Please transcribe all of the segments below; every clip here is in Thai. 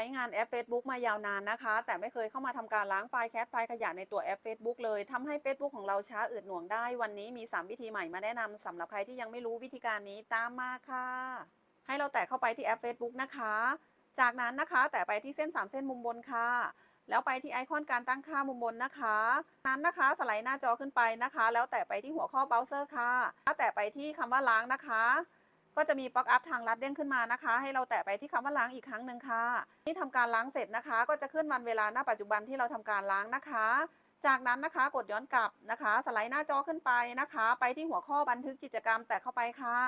ช้งานแอป Facebook มายาวนานนะคะ แต่ไม่เคยเข้ามาทำการล้างไฟล์แคชไฟล์ขยะในตัวแอป Facebook เลยทำให้ Facebook ของเราช้าอืดหน่วงได้ วันนี้มี 3 วิธีใหม่มาแนะนำสำหรับใครที่ยังไม่รู้วิธีการนี้ตามมาค่ะ ให้เราแตะเข้าไปที่แอป Facebook นะคะ จากนั้นนะคะแตะไปที่เส้น 3 เส้นมุมบนค่ะแล้วไปที่ไอคอนการตั้งค่ามุมบนนะคะ นั้นนะคะสไลด์หน้าจอขึ้นไปนะคะ แล้วแตะไปที่หัวข้อเบราว์เซอร์ค่ะถ้าแตะไปที่คำว่าล้างนะคะ ก็จะมีป๊อปอัพทางลัดเด้งขึ้นมานะคะ ให้เราแตะไปที่คำว่าล้างอีกครั้งหนึ่งค่ะที่ทำการล้างเสร็จนะคะ ก็จะขึ้นวันเวลาณปัจจุบันที่เราทำการล้างนะคะ จากนั้นนะคะกดย้อนกลับนะคะ สไลด์หน้าจอขึ้นไปนะคะ ไปที่หัวข้อบันทึกกิจกรรมแตะเข้าไปค่ะ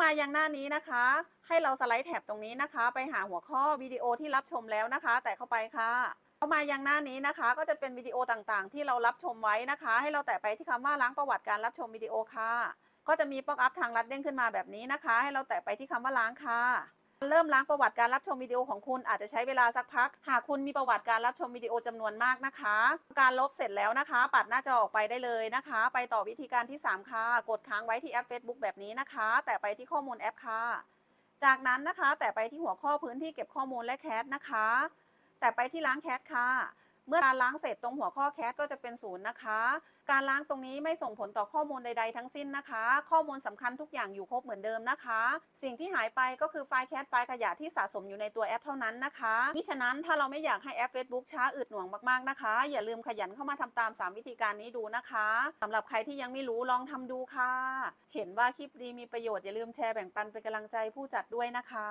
มายังหน้านี้นะคะ ให้เราสไลด์แท็บตรงนี้นะคะ ไปหาหัวข้อวิดีโอที่รับชมแล้วนะคะ แตะเข้าไปค่ะเข้ามายังหน้านี้นะคะ ก็จะเป็นวิดีโอต่างๆ ที่เรารับชมไว้นะคะ ให้เราแตะไปที่คำว่าล้างประวัติการรับชมวิดีโอค่ะ ก็จะมีป๊อปอัพทางลัดเด้งขึ้นมาแบบนี้นะคะ ให้เราแตะไปที่คำว่าล้างค่ะ เริ่มล้างประวัติการรับชมวิดีโอของคุณอาจจะใช้เวลาสักพัก หากคุณมีประวัติการรับชมวิดีโอจำนวนมากนะคะ การลบเสร็จแล้วนะคะ ปัดหน้าจอออกไปได้เลยนะคะ ไปต่อวิธีการที่ 3 ค่ะ กดค้างไว้ที่แอป Facebook แบบนี้นะคะ แตะไปที่ข้อมูลแอปค่ะ จากนั้นนะคะ แตะไปที่หัวข้อพื้นที่เก็บข้อมูลและแคสนะคะ แตะไปที่ล้างแคสค่ะ เมื่อการล้างเสร็จตรงหัวข้อแคสก็จะเป็นศูนย์นะคะ การล้างตรงนี้ไม่ส่งผลต่อข้อมูลใด ๆ ทั้งสิ้นนะคะ ข้อมูลสำคัญทุกอย่างอยู่ครบเหมือนเดิมนะคะ สิ่งที่หายไปก็คือไฟล์แคสไฟล์ขยะที่สะสมอยู่ในตัวแอปเท่านั้นนะคะมิฉะนั้นถ้าเราไม่อยากให้แอป Facebook ช้าอืดหน่วงมากๆนะคะ อย่าลืมขยันเข้ามาทำตาม 3 วิธีการนี้ดูนะคะสำหรับใครที่ยังไม่รู้ลองทำดูค่ะ เห็นว่าคลิปดีมีประโยชน์อย่าลืมแชร์แบ่งปันเป็นกำลังใจผู้จัดด้วยนะคะ